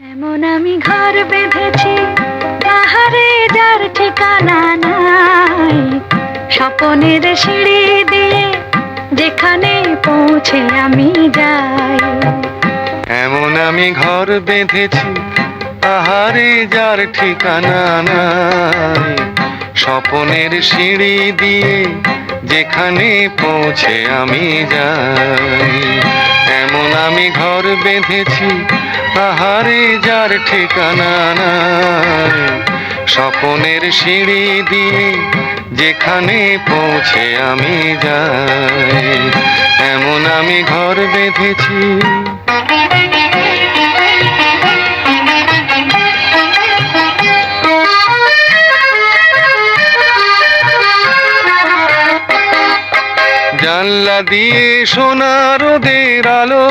এমন আমি ঘর বেঁধেছি পাহাড়ে যার ঠিকানা নাই। স্বপনের সিঁড়ি দিয়ে যেখানে পৌঁছে আমি যাই। এমন আমি ঘর বেঁধেছি আহারে যার ঠিকানা নাই। স্বপনের সিঁড়ি দিয়ে যেখানে পৌঁছে আমি যাই। আমি ঘর বেঁধেছি আহারে যার ঠিকানা নাই। স্বপনের সিঁড়ি দিয়ে যেখানে পৌঁছে আমি যাই। এমন আমি ঘর বেঁধেছি। জানলা দিয়ে সোনা রোদের আলো